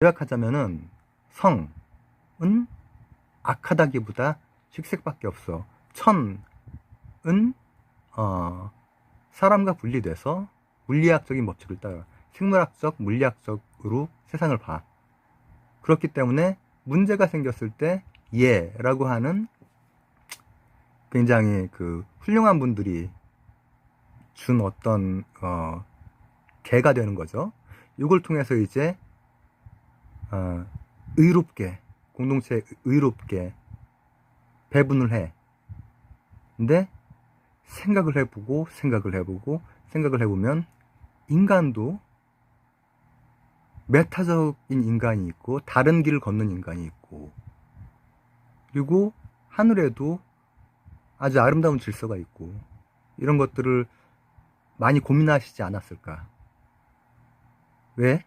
요약하자면은 성은 악하다기보다 식색밖에 없어. 천은 어, 사람과 분리돼서 물리학적인 법칙을 따라 생물학적, 물리학적으로 세상을 봐. 그렇기 때문에 문제가 생겼을 때 예라고 하는 굉장히 그 훌륭한 분들이 준 어떤 어, 개가 되는 거죠. 이걸 통해서 이제 어, 의롭게 공동체에 의롭게 배분을 해. 근데 생각을 해보고 생각을 해보고 생각을 해보면 인간도 메타적인 인간이 있고 다른 길을 걷는 인간이 있고 그리고 하늘에도 아주 아름다운 질서가 있고 이런 것들을 많이 고민하시지 않았을까? 왜?